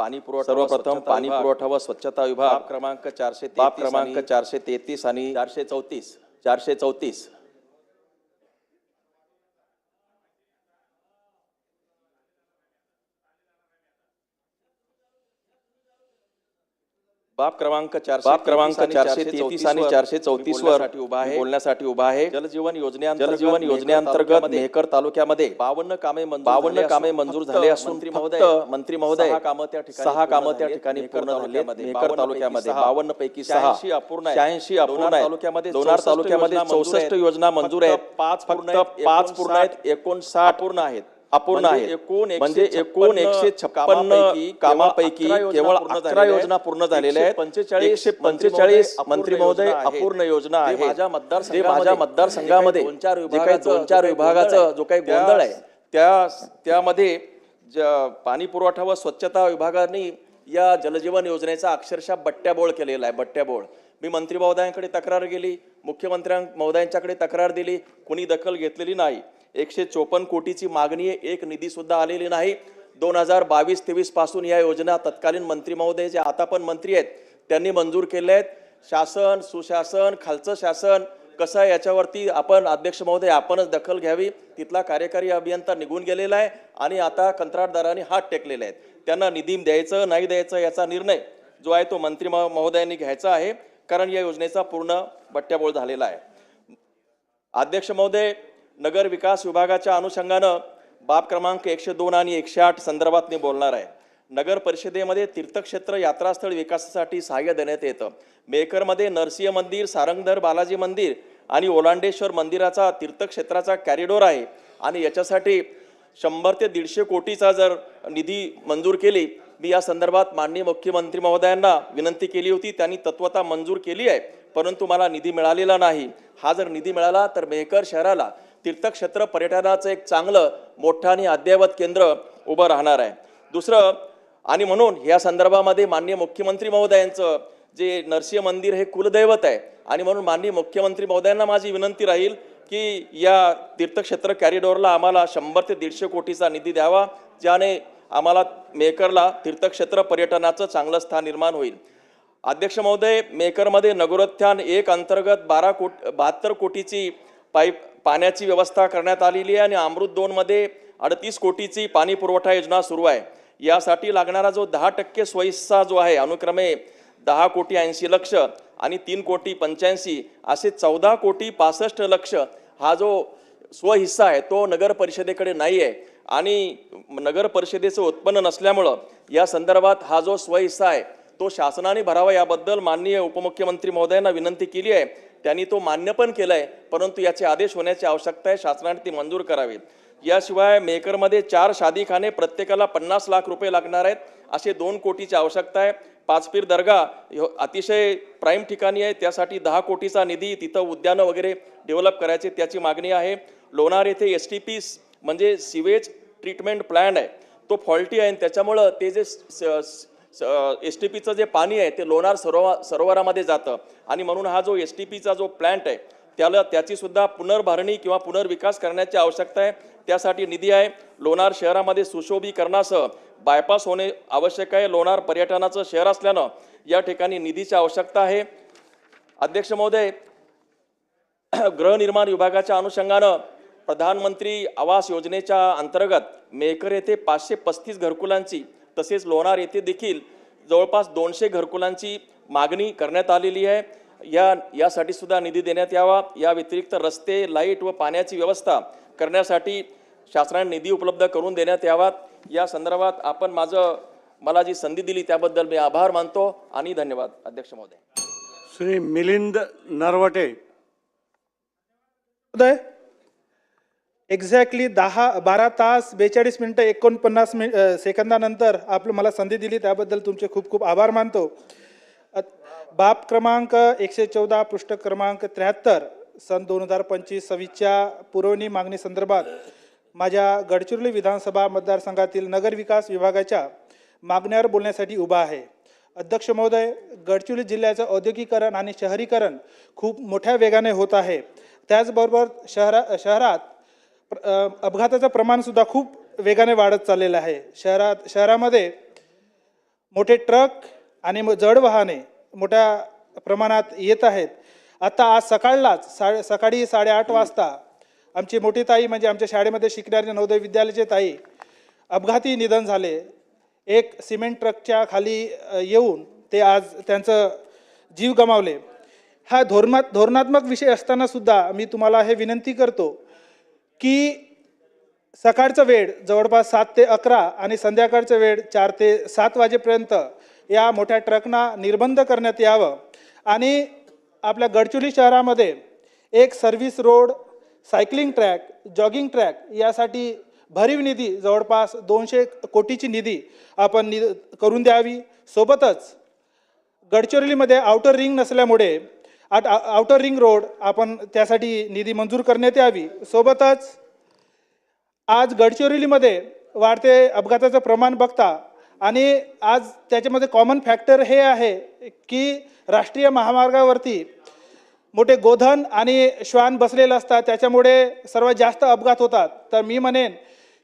पाणी पुरवठा सर्वप्रथम पाणी पुरवठा व स्वच्छता विभाग. क्रमांक चारशे क्रमांक चारशे तेहतीस आणि चारशे चौतीस. चारशे चौतीस. बाब क्रमांक चारशे बाब क्रमांक चारशे तेहतीस आणि चारशे चौतीस वर उभा आहे. बोलण्यासाठी उभा आहे. जलजीवन योजने जलजीवन योजनेअंतर्गत मेहकर तालुक्यामध्ये बावन्न कामे बावन्न कामे मंजूर झाले असून फक्त मंत्री महोदय कामं त्या ठिकाणी सहा कामं त्या ठिकाणी पूर्ण झाली मेहकर तालुक्यामध्ये बावन्न पैकी सहा अपूर्ण शहाऐंशी अपूर्ण तालुक्यामध्ये लोणार तालुक्यामध्ये चौसष्ट योजना मंजूर आहेत. पाच फक्त पाच पूर्ण आहेत. एकोणसाठ पूर्ण आहेत. अपूर्ण आहे एकूण म्हणजे एकूण एकशे छप्पन्न कामापैकी केवळ अकरा योजना पूर्ण झालेल्या आहेत. पंचेचाळीस पंचेचाळीस मंत्री महोदय अपूर्ण योजना आहे माझ्या मतदार माझ्या मतदारसंघामध्ये जे काही दोन चार विभागाचं जो काही गोंधळ आहे. त्या त्यामध्ये पाणी पुरवठा व स्वच्छता विभागाने या जलजीवन योजनेचा अक्षरशः बट्ट्याबोळ केलेला आहे बट्ट्याबोळ. मी मंत्री महोदयांकडे तक्रार गेली मुख्यमंत्र्यां महोदयांच्याकडे तक्रार दिली कुणी दखल घेतलेली नाही. एकशे चोपन्न कोटीची मागणी आहे. एक निधीसुद्धा आलेली नाही. दोन हजार बावीस तेवीसपासून या योजना तत्कालीन मंत्री महोदय जे आता पण मंत्री आहेत त्यांनी मंजूर केले आहेत. शासन सुशासन खालचं शासन कसं आहे याच्यावरती आपण अध्यक्ष महोदय आपणच दखल घ्यावी. तिथला कार्यकारी अभियंता निघून गेलेला आहे आणि आता कंत्राटदारांनी हात टेकलेले आहेत. त्यांना निधी द्यायचं नाही द्यायचं याचा निर्णय जो आहे तो मंत्री महोदयांनी घ्यायचा आहे. कारण या योजनेचा पूर्ण बट्ट्याबोळ झालेला आहे. अध्यक्ष महोदय नगर विकास विभागाच्या अनुषंगानं बाब क्रमांक एकशे दोन आणि एकशे आठ संदर्भात मी बोलणार आहे. नगर परिषदेमध्ये तीर्थक्षेत्र यात्रास्थळ विकासासाठी सहाय्य देण्यात येतं. मेकरमध्ये नरसिंह मंदिर सारंगधर बालाजी मंदिर आणि ओलांडेश्वर मंदिराचा तीर्थक्षेत्राचा कॅरिडोर आहे. आणि याच्यासाठी शंभर ते दीडशे कोटीचा जर निधी मंजूर केली मी या संदर्भात माननीय मुख्यमंत्री महोदयांना विनंती केली होती. त्यांनी तत्वता मंजूर केली आहे परंतु मला निधी मिळालेला नाही. हा जर निधी मिळाला तर मेहकर शहराला तीर्थक्षेत्र पर्यटनाचं एक चांगलं मोठं आणि अद्ययावत केंद्र उभं राहणार आहे. दुसरं आणि म्हणून या संदर्भामध्ये माननीय मुख्यमंत्री महोदयांचं जे नरसिंह मंदिर हे कुलदैवत आहे आणि म्हणून माननीय मुख्यमंत्री महोदयांना माझी विनंती राहील की या तीर्थक्षेत्र कॅरिडोरला आम्हाला शंभर ते दीडशे कोटीचा निधी द्यावा ज्याने आम्हाला मेकरला तीर्थक्षेत्र पर्यटनाचं चांगलं स्थान निर्माण होईल. अध्यक्ष महोदय मेकरमध्ये नगरोत्थान एक अंतर्गत बारा कोट बहात्तर कोटीची पाईप पाण्याची व्यवस्था करण्यात आलेली आहे आणि अमृत दोनमध्ये अडतीस कोटीची पाणी पुरवठा योजना सुरू आहे. यासाठी लागणारा जो दहा टक्के स्वहिस्सा जो आहे अनुक्रमे दहा कोटी ऐंशी लक्ष आणि तीन कोटी पंच्याऐंशी असे चौदा कोटी पासष्ट लक्ष हा जो स्वहिस्सा आहे तो नगर परिषदेकडे नाही आहे. आणि नगर परिषदेचं उत्पन्न नसल्यामुळं या संदर्भात हा जो स्वहिस्सा आहे तो शासनाने भरावा याबद्दल माननीय उपमुख्यमंत्री महोदयांना विनंती केली आहे. त्यांनी तो मान्य पण केला आहे परंतु याचे आदेश होण्याची आवश्यकता आहे शासनाने ती मंजूर करावेत. याशिवाय मेकरमध्ये चार शादीखाने प्रत्येकाला पन्नास लाख रुपये लागणार आहेत असे दोन कोटीची आवश्यकता आहे. पाचपीर दर्गा अतिशय प्राईम ठिकाणी आहे त्यासाठी दहा कोटीचा निधी तिथं उद्यानं वगैरे डेव्हलप करायचे त्याची मागणी आहे. लोणार येथे एस टी पी म्हणजे सिवेज ट्रीटमेंट प्लॅन आहे. तो फॉल्टी आहे आणि त्याच्यामुळं ते जे एस टी पीचं जे पाणी आहे ते लोणार सरोवा सरोवरामध्ये जातं. आणि म्हणून हा जो एस टी पीचा जो प्लॅन्ट आहे त्याला त्याचीसुद्धा पुनर्भारणी पुनर्भरणी किंवा पुनर्विकास करण्याची आवश्यकता आहे. त्यासाठी निधी आहे. लोणार शहरामध्ये सुशोभीकरणासह बायपास होणे आवश्यक आहे. लोणार पर्यटनाचं शहर असल्यानं या ठिकाणी निधीची आवश्यकता आहे. अध्यक्ष महोदय गृहनिर्माण विभागाच्या अनुषंगानं प्रधानमंत्री आवास योजनेच्या अंतर्गत मेकर येथे पाचशे पस्तीस घरकुलांची तसेच लोणार येथे देखील जवळपास दोनशे घरकुलांची मागणी करण्यात आलेली आहे. या यासाठी सुद्धा निधी देण्यात यावा. या व्यतिरिक्त रस्ते लाइट व पाण्याची व्यवस्था करण्यासाठी शासनाने निधी उपलब्ध करून देण्यात यावात या संदर्भात आपण माझं मला जी संधी दिली त्याबद्दल मी आभार मानतो आणि धन्यवाद. अध्यक्ष महोदय. श्री मिलिंद नरवटे. महोदय एक्झॅक्टली दहा बारा तास बेचाळीस मिनटं एकोणपन्नास मिन सेकंदानंतर आपलं मला संधी दिली त्याबद्दल तुमचे खूप खूप आभार मानतो. बाप बाब क्रमांक एकशे चौदा पृष्ठ क्रमांक त्र्याहत्तर सन दोन हजार पंचवीस सव्वीसच्या पुरवणी मागणी संदर्भात माझ्या गडचिरोली विधानसभा मतदारसंघातील नगरविकास विभागाच्या मागण्यावर बोलण्यासाठी उभा आहे. अध्यक्ष महोदय गडचिरोली जिल्ह्याचं औद्योगिकरण आणि शहरीकरण खूप मोठ्या वेगाने होत आहे. त्याचबरोबर शहरा शहरात अपघाताचं प्रमाणसुद्धा खूप वेगाने वाढत चाललेलं आहे. शहरात शहरामध्ये मोठे ट्रक आणि जड वाहने मोठ्या प्रमाणात येत आहेत. आता आज सकाळलाच सा सकाळी साडेआठ वाजता आमची मोठी ताई म्हणजे आमच्या शाळेमध्ये शिकणारे नवोदय विद्यालयाचे ताई अपघाती निधन झाले. एक सिमेंट ट्रकच्या खाली येऊन ते आज त्यांचं जीव गमावले. हा धोरणा धोरणात्मक विषय असताना सुद्धा मी तुम्हाला हे विनंती करतो की सकाळचं वेळ जवळपास सात ते अकरा आणि संध्याकाळचं वेळ चार ते सात वाजेपर्यंत या मोठ्या ट्रकना निर्बंध करण्यात यावं. आणि आपल्या गडचिरोली शहरामध्ये एक service road cycling track jogging track यासाठी भरीव निधी जवळपास दोनशे कोटीची निधी आपण नि करून द्यावी. सोबतच गडचिरोलीमध्ये आउटर रिंग नसल्यामुळे आट आउटर रिंग रोड आपण त्यासाठी निधी मंजूर करण्यात यावी. सोबतच आज गडचिरोलीमध्ये वाढते अपघाताचं प्रमाण बघता आणि आज त्याच्यामध्ये कॉमन फॅक्टर हे आहे की राष्ट्रीय महामार्गावरती मोठे गोधन आणि श्वान बसलेले असतात. त्याच्यामुळे सर्वात जास्त अपघात होतात. तर मी म्हणेन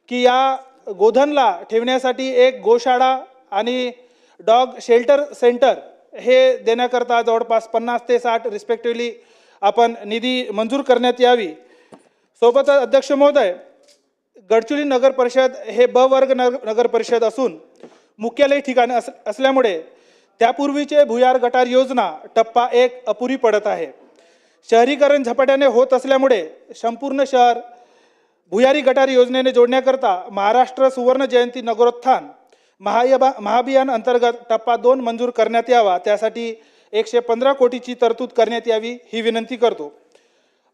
की या गोधनला ठेवण्यासाठी एक गोशाळा आणि डॉग शेल्टर सेंटर हे देण्याकरता जवळपास पन्नास ते साठ रिस्पेक्टिव्हली आपण निधी मंजूर करण्यात यावी. सोबतच अध्यक्ष महोदय गडचिरोली नगर परिषद हे ब वर्ग नगर परिषद असून मुख्यालय ठिकाण अस असल्यामुळे त्यापूर्वीचे भुयार गटार योजना टप्पा एक अपुरी पडत आहे. शहरीकरण झपाट्याने होत असल्यामुळे संपूर्ण शहर भुयारी गटार योजनेने जोडण्याकरता महाराष्ट्र सुवर्ण जयंती नगरोत्थान महायबा महाभियान अंतर्गत टप्पा दोन मंजूर करण्यात यावा. त्यासाठी एकशे पंधरा कोटीची तरतूद करण्यात यावी ही विनंती करतो.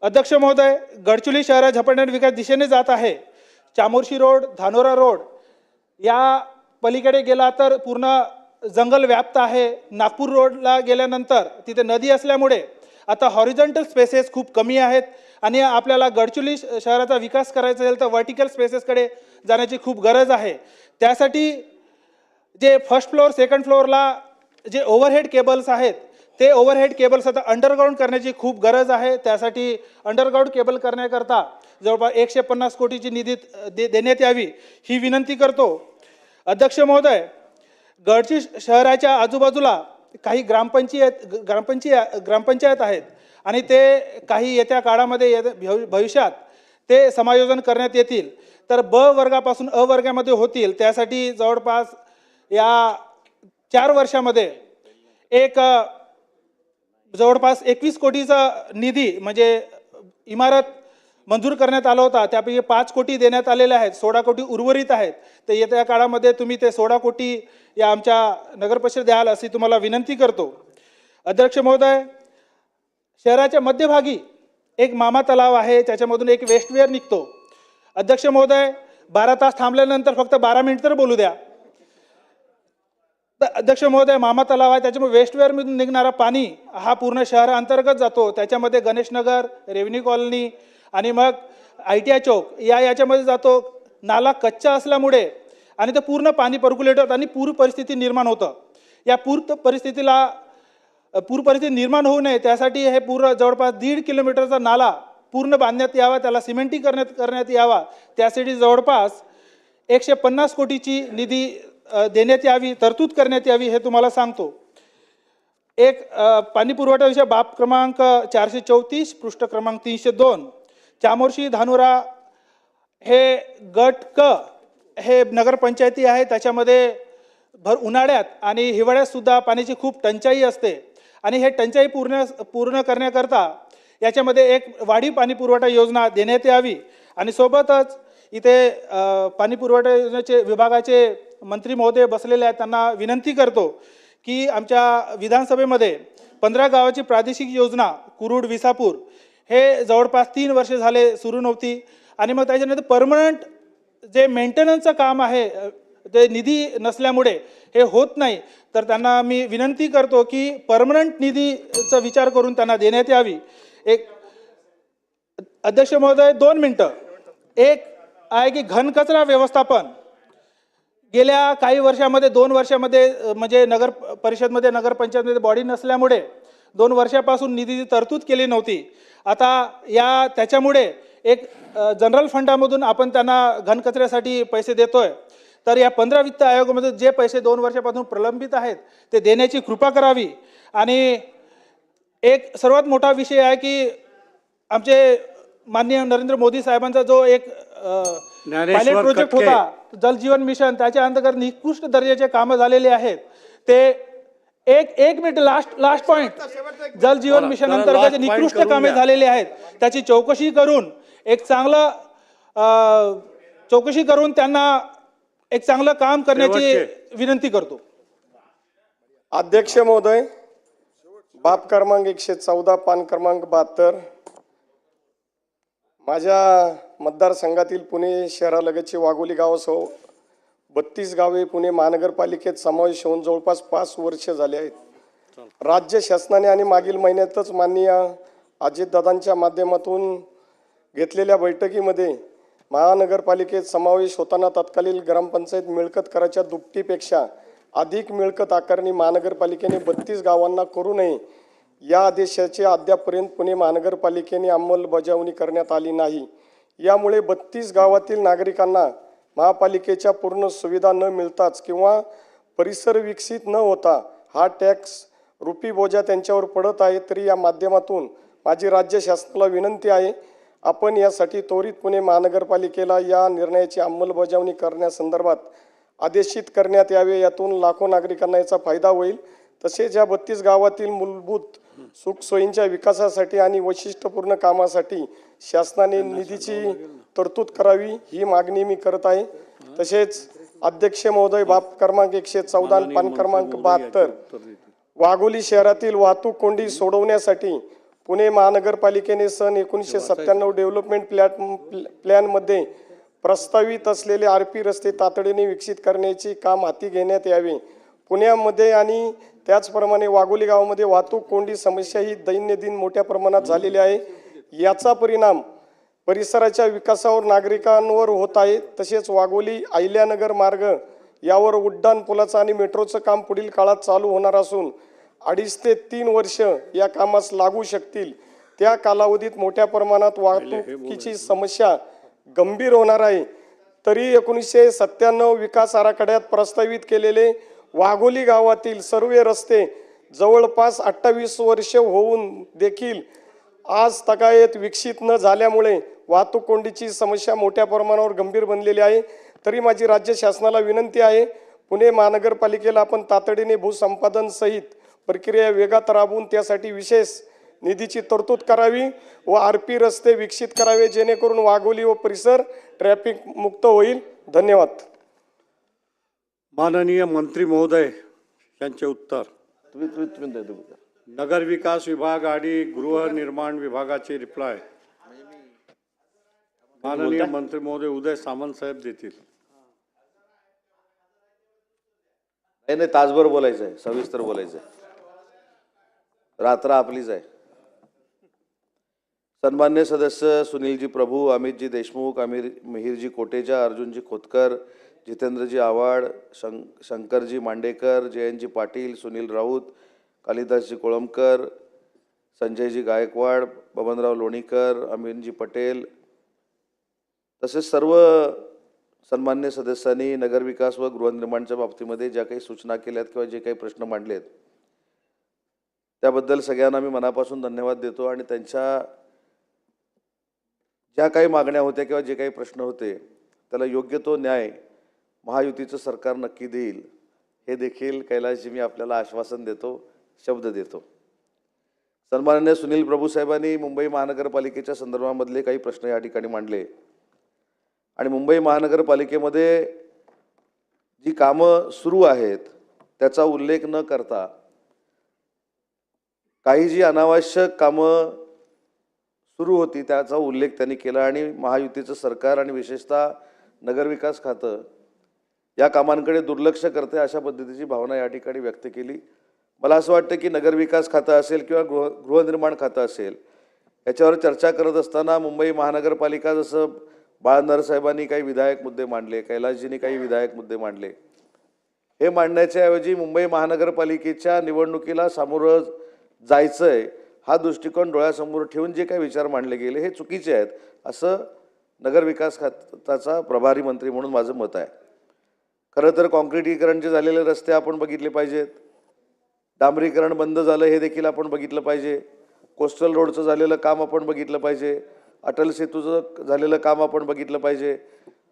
अध्यक्ष महोदय गडचिरोली शहरा झपाट्याने विकास दिशेने जात आहे. चामोर्शी रोड धानोरा रोड या पलीकडे गेला तर पूर्ण जंगल व्याप्त आहे. नागपूर रोडला गेल्यानंतर तिथे नदी असल्यामुळे आता हॉरिझॉन्टल स्पेसेस खूप कमी आहेत आणि आपल्याला गडचिरोली श- शहराचा विकास करायचा असेल तर व्हर्टिकल स्पेसेसकडे जाण्याची खूप गरज आहे. त्यासाठी जे फर्स्ट फ्लोअर सेकंड फ्लोअरला जे ओव्हरहेड केबल्स आहेत ते ओव्हरहेड केबल्स आता अंडरग्राऊंड करण्याची खूप गरज आहे. त्यासाठी अंडरग्राऊंड केबल करण्याकरता जवळपास एकशे पन्नास कोटीची निधी दे देण्यात यावी ही विनंती करतो. अध्यक्ष महोदय गडची शहराच्या आजूबाजूला काही ग्रामपंचायत ग्रामपंचाय ग्रामपंचायत ग्रामपंचायत आहेत आणि ते काही येत्या काळामध्ये ये भविष्यात ते समायोजन करण्यात येतील. तर ब वर्गापासून अ वर्गामध्ये होतील. त्यासाठी जवळपास या चार वर्षामध्ये एक जवळपास एकवीस कोटीचा निधी म्हणजे इमारत मंजूर करण्यात आला होता. त्यापैकी पाच कोटी देण्यात आलेले आहेत. सोळा कोटी उर्वरित आहेत. तर येत्या काळामध्ये तुम्ही ते सोळा कोटी या आमच्या नगरपरिषद द्याल अशी तुम्हाला विनंती करतो. अध्यक्ष महोदय शहराच्या मध्यभागी एक मामा तलाव आहे. त्याच्यामधून एक वेस्टवेअर निघतो. अध्यक्ष महोदय बारा तास थांबल्यानंतर फक्त बारा मिनिट तर बोलू द्या. अध्यक्ष महोदय मामा तलाव आहे त्याच्यामुळे वेस्टवेअरमधून निघणारा पाणी हा पूर्ण शहराअंतर्गत जातो. त्याच्यामध्ये गणेशनगर रेव्हेन्यू कॉलनी आणि मग आय टी आय चौक या याच्यामध्ये जातो. नाला कच्चा असल्यामुळे आणि ते पूर्ण पाणी पर्क्युलेट होतं आणि पूर परिस्थिती निर्माण होतं. या पूर परिस्थितीला पूर परिस्थिती निर्माण होऊ नये त्यासाठी हे पूर्ण जवळपास दीड किलोमीटरचा नाला पूर्ण बांधण्यात यावा त्याला सिमेंटी करण्यात करण्यात यावा त्यासाठी जवळपास एकशे पन्नास कोटीची निधी देण्यात यावी तरतूद करण्यात यावी हे तुम्हाला सांगतो. एक पाणी पुरवठा विषय बाब क्रमांक चारशे चौतीस पृष्ठ क्रमांक तीनशे दोन. चामोर्शी धानुरा हे गट क हे नगरपंचायती आहे. त्याच्यामध्ये भर उन्हाळ्यात आणि हिवाळ्यातसुद्धा पाण्याची खूप टंचाई असते. आणि हे टंचाई पूर्ण पूर्ण करण्याकरता याच्यामध्ये एक वाढीव पाणी पुरवठा योजना देण्यात यावी. आणि सोबतच इथे पाणी पुरवठा योजनेचे विभागाचे मंत्री महोदय बसलेले आहेत त्यांना विनंती करतो की आमच्या विधानसभेमध्ये पंधरा गावाची प्रादेशिक योजना कुरुड विसापूर हे जवळपास तीन वर्षे झाले सुरू नव्हती. आणि मग त्याच्यानंतर परमनंट जे मेंटेनन्सचं काम आहे ते निधी नसल्यामुळे हे होत नाही तर त्यांना मी विनंती करतो की परमनंट निधीचा विचार करून त्यांना देण्यात यावी. एक अध्यक्ष महोदय दोन मिनटं. एक आहे की घनकचरा व्यवस्थापन. गेल्या काही वर्षामध्ये दोन वर्षामध्ये म्हणजे नगर परिषदमध्ये नगरपंचायतमध्ये बॉडी नसल्यामुळे दोन वर्षापासून निधीची तरतूद केली नव्हती. आता या त्याच्यामुळे एक जनरल फंडामधून आपण त्यांना घनकचऱ्यासाठी पैसे देतोय. तर या पंधरा वित्त आयोगामध्ये जे पैसे दोन वर्षापासून प्रलंबित आहेत ते देण्याची कृपा करावी. आणि एक सर्वात मोठा विषय आहे की आमचे माननीय नरेंद्र मोदी साहेबांचा जो एक आ, पायलट प्रोजेक्ट. होता जलजीवन मिशन त्याच्या अंतर्गत निकृष्ट दर्जाचे कामं झालेले आहेत ते एक एक minute last last point Jal Jeevan mission अंतर्गत निकृष्ट कामे. झालेली आहेत त्याची चौकशी करून एक चांगलं चौकशी करून त्यांना एक चांगलं काम करण्याची. विनंती करतो अध्यक्ष महोदय बाप क्रमांक एकशे चौदा पान क्रमांक बहात्तर माझ्या मतदारसंघातील पुणे शहरालगतचे वाघोली गावासह बत्तीस गावे पुणे महानगरपालिकेत समावेश होऊन जवळपास पाच वर्ष झाले आहेत. राज्य शासनाने आणि मागील महिन्यातच माननीय अजितदादांच्या माध्यमातून घेतलेल्या बैठकीमध्ये महानगरपालिकेत समावेश होताना तत्कालीन ग्रामपंचायत मिळकत कराच्या दुपटीपेक्षा अधिक मिळकत आकारणी महानगरपालिकेने बत्तीस गावांना करू नये या आदेशाची अद्यापर्यंत पुणे महानगरपालिकेने अंमलबजावणी करण्यात आली नाही. यामुळे बत्तीस गावातील नागरिकांना महापालिकेच्या पूर्ण सुविधा न मिळताच किंवा परिसर विकसित न होता हा टॅक्स रुपी बोजा त्यांच्यावर पडत आहे तरी या माध्यमातून माझी राज्य शासनाला विनंती आहे आपण यासाठी त्वरित पुणे महानगरपालिकेला या निर्णयाची अंमलबजावणी करण्यासंदर्भात आदेशित करण्यात यावे यातून लाखो नागरिकांना याचा फायदा होईल. तसेच या बत्तीस गावातील मूलभूत सुखसोयींच्या विकासासाठी आणि वैशिष्ट्यपूर्ण कामासाठी शासनाने निधीची तरतूद करावी ही मागणी मी करत आहे. तसेच अध्यक्ष महोदय बाप क्रमांक एकशे चौदा पान क्रमांक बहात्तर वाघोली शहरातील वाहतूक कोंडी सोडवण्यासाठी पुणे महानगरपालिकेने सन एकोणीसशे सत्त्याण्णव डेव्हलपमेंट प्लॅट प्लॅनमध्ये प्रस्तावित असलेले आर पी रस्ते तातडीने विकसित करण्याचे काम हाती घेण्यात यावे. पुण्यामध्ये आणि त्याचप्रमाणे वाघोली गावामध्ये वाहतूक कोंडी समस्या ही दैनंदिन मोठ्या प्रमाणात झालेली आहे. याचा परिणाम परिसराच्या विकासावर नागरिकांवर होत आहे. तसेच वाघोली अहिल्यानगर मार्ग यावर उड्डाण पुलाचं आणि मेट्रोचं काम पुढील काळात चालू होणार असून अडीच ते तीन वर्ष या कामास लागू शकतील. त्या कालावधीत मोठ्या प्रमाणात वाहतुकीची समस्या गंभीर होणार आहे. तरी एकोणीसशे सत्त्याण्णव विकास आराखड्यात प्रस्तावित केलेले वाघोली गावातील सर्व रस्ते जवळपास अठ्ठावीस वर्षे होऊन देखील आज तगायत विकसित न झाल्यामुळे वाहतूक कोंडीची समस्या मोठ्या प्रमाणावर गंभीर बनलेली आहे. तरी माझी राज्य शासनाला विनंती आहे पुणे महानगरपालिकेला आपण तातडीने भूसंपादन सहित प्रक्रिया वेगात राबवून त्यासाठी विशेष निधीची तरतूद करावी व आर पी रस्ते विकसित करावे जेणेकरून वाघोली व परिसर ट्रॅफिक मुक्त होईल. धन्यवाद. माननीय मंत्री महोदय यांचे उत्तर. तुम्ही तुम्ही तुम्ही द्या, तुम्ही द्या. नगर विकास विभाग आणि गृहनिर्माण विभागाचे रिप्लाय माननीय मंत्री महोदय उदय सामंत साहेब देतील. नाही नाही तासभर बोलायचं आहे सविस्तर बोलायचं आहे रात्र आपलीच आहे. सन्मान्य सदस्य सुनीलजी प्रभू अमितजी देशमुख अमीर मिहिरजी कोटेजा अर्जुनजी खोतकर जितेंद्रजी आव्हाड शं शंकरजी मांडेकर जयंतजी पाटील सुनील राऊत कालिदासजी कोळंबकर संजयजी गायकवाड बबनराव लोणीकर अमीनजी पटेल तसेच सर्व सन्मान्य सदस्यांनी नगरविकास व गृहनिर्माणच्या बाबतीमध्ये ज्या काही सूचना केल्यात किंवा जे काही प्रश्न मांडलेत त्याबद्दल सगळ्यांना मी मनापासून धन्यवाद देतो आणि त्यांच्या ज्या काही मागण्या होत्या किंवा जे काही प्रश्न होते त्याला योग्य तो न्याय महायुतीचं सरकार नक्की देईल हे देखील कैलाशजी मी आपल्याला आश्वासन देतो शब्द देतो. सन्माननीय सुनील प्रभू साहेबांनी मुंबई महानगरपालिकेच्या संदर्भामधले काही प्रश्न या ठिकाणी मांडले. आणि मुंबई महानगरपालिकेमध्ये जी कामं सुरू आहेत त्याचा उल्लेख न करता काही जी अनावश्यक कामं सुरू होती त्याचा उल्लेख त्यांनी केला. आणि महायुतीचं सरकार आणि विशेषतः नगरविकास खातं या कामांकडे दुर्लक्ष करते अशा पद्धतीची भावना या ठिकाणी व्यक्त केली. मला असं वाटतं की नगरविकास खातं असेल किंवा गृह गृहनिर्माण खातं असेल याच्यावर चर्चा करत असताना मुंबई महानगरपालिका जसं बाळ नरसाहेबांनी काही विधायक मुद्दे मांडले कैलासजींनी काही विधायक मुद्दे मांडले. हे मांडण्याच्या ऐवजी मुंबई महानगरपालिकेच्या निवडणुकीला सामोरं आहे हा दृष्टिकोन डोळ्यासमोर ठेवून जे काही विचार मांडले गेले हे चुकीचे आहेत असं नगरविकास खात्याचा प्रभारी मंत्री म्हणून माझं मत आहे. खरं तर कॉन्क्रिटीकरणचे झालेले रस्ते आपण बघितले पाहिजेत. डांबरीकरण बंद झालं हे देखील आपण बघितलं पाहिजे. कोस्टल रोडचं झालेलं काम आपण बघितलं पाहिजे. अटल सेतूचं झालेलं काम आपण बघितलं पाहिजे.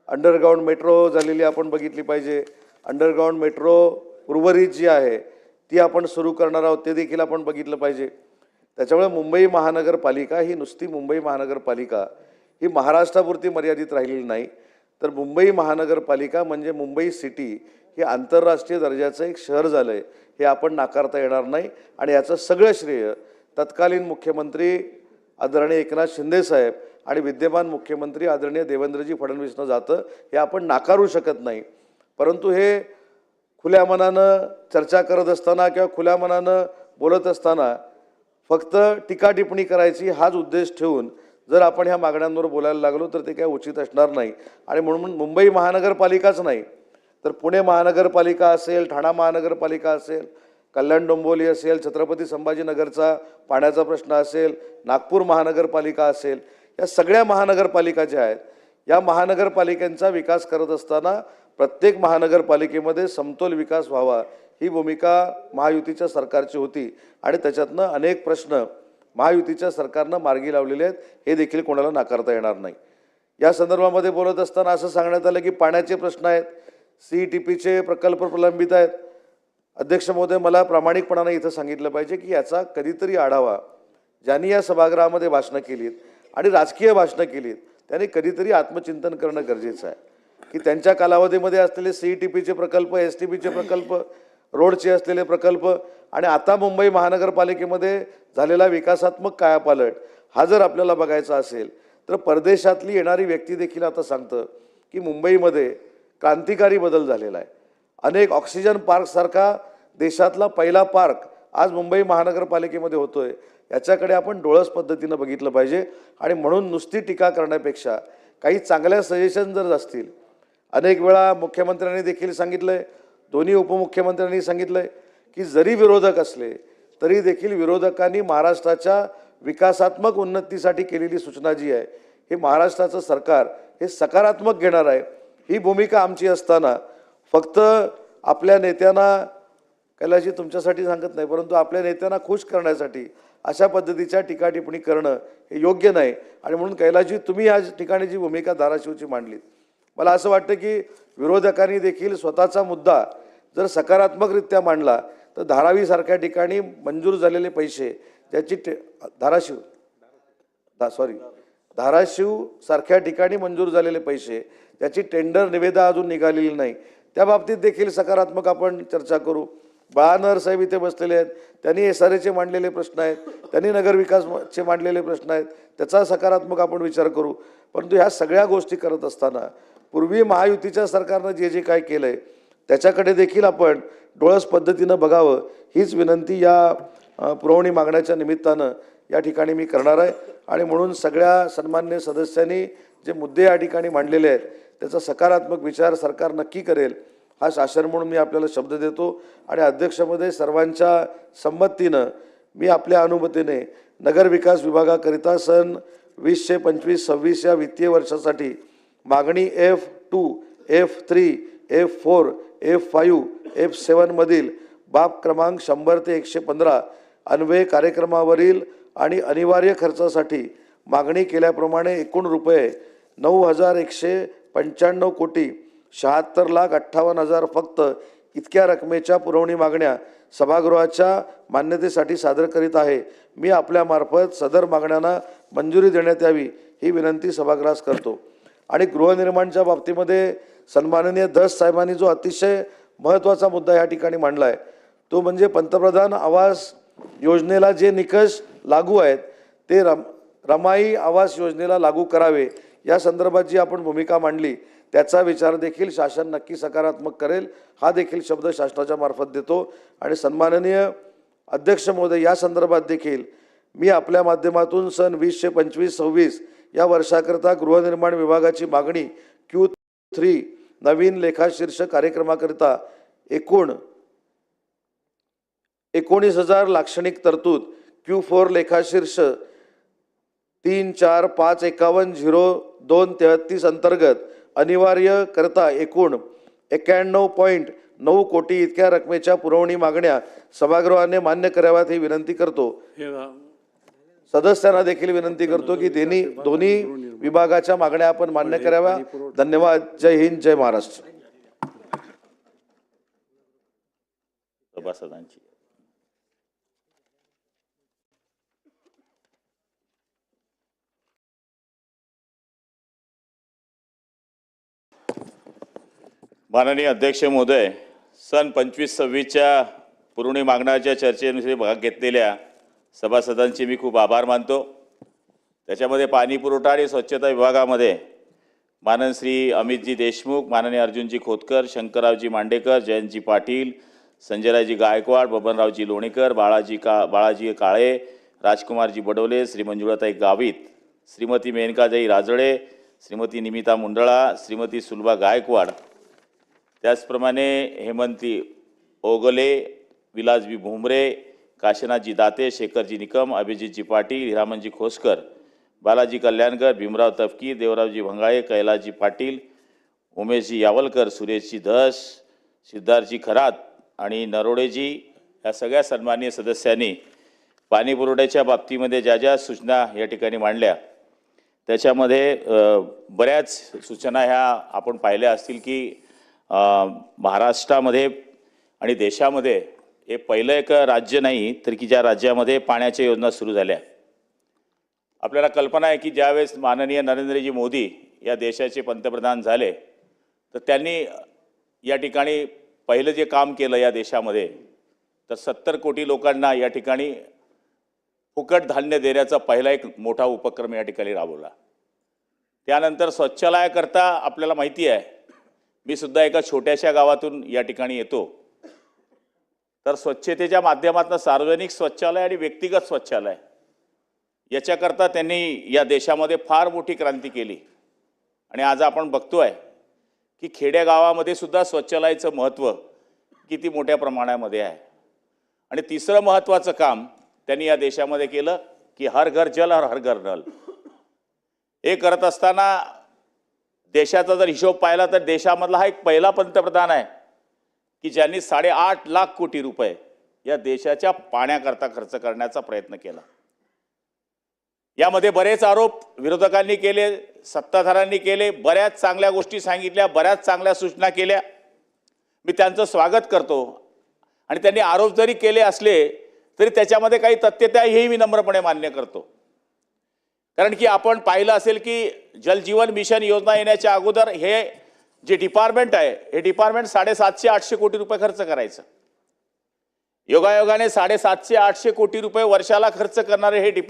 अंडरग्राऊंड मेट्रो झालेली आपण बघितली पाहिजे. अंडरग्राऊंड मेट्रो उर्वरित जी आहे ती आपण सुरू करणार आहोत ते देखील आपण बघितलं पाहिजे. त्याच्यामुळे मुंबई महानगरपालिका ही नुसती मुंबई महानगरपालिका ही महाराष्ट्रापुरती मर्यादित राहिलेली नाही. तर मुंबई महानगरपालिका म्हणजे मुंबई सिटी हे आंतरराष्ट्रीय दर्जाचं एक शहर झालं आहे हे आपण नाकारता येणार नाही आणि याचं सगळं श्रेय तत्कालीन मुख्यमंत्री आदरणीय एकनाथ शिंदेसाहेब आणि विद्यमान मुख्यमंत्री आदरणीय देवेंद्रजी फडणवीसनं जातं हे आपण नाकारू शकत नाही. परंतु हे खुल्या मनानं चर्चा करत असताना किंवा खुल्या मनानं बोलत असताना फक्त टीका टिप्पणी करायची हाच उद्देश ठेवून जर आपण ह्या मागण्यांवर बोलायला लागलो तर ते काय उचित असणार नाही. आणि म्हणून मुंबई महानगरपालिकाच नाही. तर पुणे महानगरपालिका असेल ठाणा महानगरपालिका असेल कल्याण डोंबोली असेल छत्रपती संभाजीनगरचा पाण्याचा प्रश्न असेल नागपूर महानगरपालिका असेल या सगळ्या महानगरपालिका ज्या आहेत या महानगरपालिकांचा विकास करत असताना प्रत्येक महानगरपालिकेमध्ये समतोल विकास व्हावा ही भूमिका महायुतीच्या सरकारची होती. आणि त्याच्यातनं अनेक प्रश्न महायुतीच्या सरकारनं मार्गी लावलेले आहेत हे देखील कोणाला नाकारता येणार नाही. या संदर्भामध्ये बोलत असताना असं सांगण्यात आलं की पाण्याचे प्रश्न आहेत सी टी पीचे प्रकल्प प्रलंबित आहेत. अध्यक्ष महोदय मला प्रामाणिकपणाने इथं सांगितलं पाहिजे की याचा कधीतरी आढावा ज्यांनी या सभागृहामध्ये भाषणं केलीत आणि राजकीय भाषणं केलीत त्यांनी कधीतरी आत्मचिंतन करणं गरजेचं आहे. की त्यांच्या कालावधीमध्ये असलेले सी टी पीचे प्रकल्प एस टी पीचे प्रकल्प रोडचे असलेले प्रकल्प आणि आता मुंबई महानगरपालिकेमध्ये झालेला विकासात्मक कायापालट हा जर आपल्याला बघायचा असेल तर परदेशातली येणारी व्यक्ती देखील आता सांगतं की मुंबईमध्ये क्रांतिकारी बदल झालेला आहे. अनेक ऑक्सिजन पार्कसारखा देशातला पहिला पार्क आज मुंबई महानगरपालिकेमध्ये होतो आहे याच्याकडे आपण डोळस पद्धतीनं बघितलं पाहिजे आणि म्हणून नुसती टीका करण्यापेक्षा काही चांगल्या सजेशन जर असतील अनेक वेळा मुख्यमंत्र्यांनी देखील सांगितलं आहे दोन्ही उपमुख्यमंत्र्यांनी सांगितलं आहे की जरी विरोधक असले तरी देखील विरोधकांनी महाराष्ट्राच्या विकासात्मक उन्नतीसाठी केलेली सूचना जी आहे हे महाराष्ट्राचं सरकार हे सकारात्मक घेणार आहे. ही भूमिका आमची असताना फक्त आपल्या नेत्यांना कैलाशी तुमच्यासाठी सांगत नाही परंतु आपल्या नेत्यांना खुश करण्यासाठी अशा पद्धतीच्या टीकाटिप्पणी करणं हे योग्य नाही. आणि म्हणून कैलाशी तुम्ही या ठिकाणी जी भूमिका धाराशिवची मांडलीत मला असं वाटतं की विरोधकांनी देखील स्वतःचा मुद्दा जर सकारात्मकरित्या मांडला तर धारावीसारख्या ठिकाणी मंजूर झालेले पैसे ज्याची टे धाराशिव धा सॉरी धाराशिव सारख्या ठिकाणी मंजूर झालेले पैसे त्याची टेंडर निवेदा अजून निघालेली नाही. त्या बाबतीत देखील सकारात्मक आपण चर्चा करू. बाळानर साहेब इथे बसलेले आहेत. त्यांनी एस आर एचे मांडलेले प्रश्न आहेत. त्यांनी नगरविकासचे मांडलेले प्रश्न आहेत. त्याचा सकारात्मक आपण विचार करू. परंतु ह्या सगळ्या गोष्टी करत असताना पूर्वी महायुतीच्या सरकारनं जे जे काय केलं आहे त्याच्याकडे देखील आपण डोळस पद्धतीनं बघावं हीच विनंती या पुरवणी मागण्याच्या निमित्तानं या ठिकाणी मी करणार आहे. आणि म्हणून सगळ्या सन्मान्य सदस्यांनी जे मुद्दे या ठिकाणी मांडलेले आहेत त्याचा सकारात्मक विचार सरकार नक्की करेल हा शासन म्हणून मी आपल्याला शब्द देतो. आणि अध्यक्षमध्ये सर्वांच्या संमतीनं मी आपल्या अनुमतीने नगरविकास विभागाकरिता सन वीसशे पंचवीस सव्वीस या वित्तीय वर्षासाठी मागणी F two F three F four F five F सेवनमधील बाब क्रमांक शंभर ते एकशे पंधरा अन्वय कार्यक्रमावरील आणि अनिवार्य खर्चासाठी मागणी केल्याप्रमाणे एकूण रुपये नऊ हजार एकशे पंच्याण्णव कोटी शहात्तर लाख अठ्ठावन्न हजार फक्त इतक्या रकमेच्या पुरवणी मागण्या सभागृहाच्या मान्यतेसाठी सादर करीत आहे. मी आपल्यामार्फत सदर मागण्यांना मंजुरी देण्यात यावी ही विनंती सभागृहास करतो. आणि गृहनिर्माणच्या बाबतीमध्ये सन्माननीय दस साहेबांनी जो अतिशय महत्त्वाचा मुद्दा या ठिकाणी मांडला आहे तो म्हणजे पंतप्रधान आवास योजनेला जे निकष लागू आहेत ते रम रमाई आवास योजनेला लागू करावे या संदर्भात जी आपण भूमिका मांडली त्याचा विचार देखील शासन नक्की सकारात्मक करेल हा देखील शब्द शासनाच्या मार्फत देतो. आणि सन्माननीय अध्यक्ष महोदय या संदर्भात देखील मी आपल्या माध्यमातून सन वीसशे पंचवीस सव्वीस या वर्षाकरता गृहनिर्माण विभागाची मागणी क्यू थ्री नवीन लेखाशीर्ष कार्यक्रमाकरिता एकूण एकोणीस हजार लाक्षणिक तरतूद क्यू फोर लेखाशीर्ष तीन चार पाच एकावन्न झिरो दोन तेहतीस अंतर्गत अनिवार्य करता एकूण एक्क्याण्णव पॉईंट नऊ कोटी इतक्या रकमेच्या पुरवणी मागण्या सभागृहाने मान्य कराव्यात ही विनंती करतो. सदस्यांना देखील विनंती करतो की त्यांनी दोन्ही विभागाच्या मागण्या आपण मान्य कराव्या. धन्यवाद. जय हिंद जय महाराष्ट्र. सभासदांची. माननीय अध्यक्ष महोदय सन पंचवीस सव्वीसच्या पुरवणी मागण्याच्या चर्चेमध्ये भाग घेतलेल्या सभासदांचे मी खूप आभार मानतो. त्याच्यामध्ये पाणी पुरवठा आणि स्वच्छता विभागामध्ये मानन श्री अमितजी देशमुख माननीय अर्जुनजी खोतकर शंकररावजी मांडेकर जयंतजी पाटील संजयरावजी गायकवाड बबनरावजी लोणीकर बाळाजी का बाळाजी काळे राजकुमारजी बडोले श्री मंजुळाताई गावित श्रीमती मेनकाजाई राजळे श्रीमती निमिता मुंडळा श्रीमती सुलभा गायकवाड. त्याचप्रमाणे हेमंती ओगले विलासजी भुमरे काशीनाथजी दाते शेखरजी निकम अभिजितजी पाटील हिरामनजी खोसकर बालाजी कल्याणकर भीमराव तफकी देवरावजी भंगाळे कैलाजी पाटील उमेशजी यावलकर सुरेशजी धस सिद्धार्थजी खरात आणि नरोडेजी या सगळ्या सन्माननीय सदस्यांनी पाणी पुरवठ्याच्या बाबतीमध्ये ज्या ज्या सूचना या ठिकाणी मांडल्या त्याच्यामध्ये बऱ्याच सूचना ह्या आपण पाहिल्या असतील की महाराष्ट्रामध्ये आणि देशामध्ये हे पहिलं एक राज्य नाही तर की ज्या राज्यामध्ये पाण्याच्या योजना सुरू झाल्या. आपल्याला कल्पना आहे की ज्यावेळेस माननीय नरेंद्रजी मोदी या देशाचे पंतप्रधान झाले तर त्यांनी या ठिकाणी पहिलं जे काम केलं या देशामध्ये तर सत्तर कोटी लोकांना या ठिकाणी फुकट धान्य देण्याचा पहिला एक मोठा उपक्रम या ठिकाणी राबवला. त्यानंतर स्वच्छालयाकरता आपल्याला माहिती आहे मी सुद्धा एका छोट्याशा गावातून या ठिकाणी येतो. तर स्वच्छतेच्या माध्यमातून सार्वजनिक स्वच्छालय आणि व्यक्तिगत स्वच्छालय याच्याकरता त्यांनी या देशामध्ये फार मोठी क्रांती केली. आणि आज आपण बघतो आहे की खेडेगावामध्ये सुद्धा शौचालयाचं महत्त्व किती मोठ्या प्रमाणामध्ये आहे. आणि तिसरं महत्त्वाचं काम त्यांनी या देशामध्ये केलं की हर घर जल हर हर घर नल. हे करत असताना देशाचा जर हिशोब पाहिला तर देशामधला हा एक पहिला पंतप्रधान आहे की ज्यांनी साडेआठ लाख कोटी रुपये या देशाच्या पाण्याकरता खर्च करण्याचा प्रयत्न केला. यामध्ये बरेच आरोप विरोधकांनी केले सत्ताधाऱ्यांनी केले बऱ्याच चांगल्या गोष्टी सांगितल्या बऱ्याच चांगल्या सूचना केल्या. मी त्यांचं स्वागत करतो. आणि त्यांनी आरोप जरी केले असले तरी त्याच्यामध्ये काही तथ्यता हेही मी नम्रपणे मान्य करतो. कारण की आपण पाहिलं असेल की जलजीवन मिशन योजना येण्याच्या अगोदर हे जे डिपार्टमेंट आहे हे डिपार्टमेंट साडेसातशे आठशे कोटी रुपये खर्च करायचं. योगायोगाने साडेसातशे आठशे कोटी रुपये वर्षाला खर्च करणारे हे डिपार्टमेंट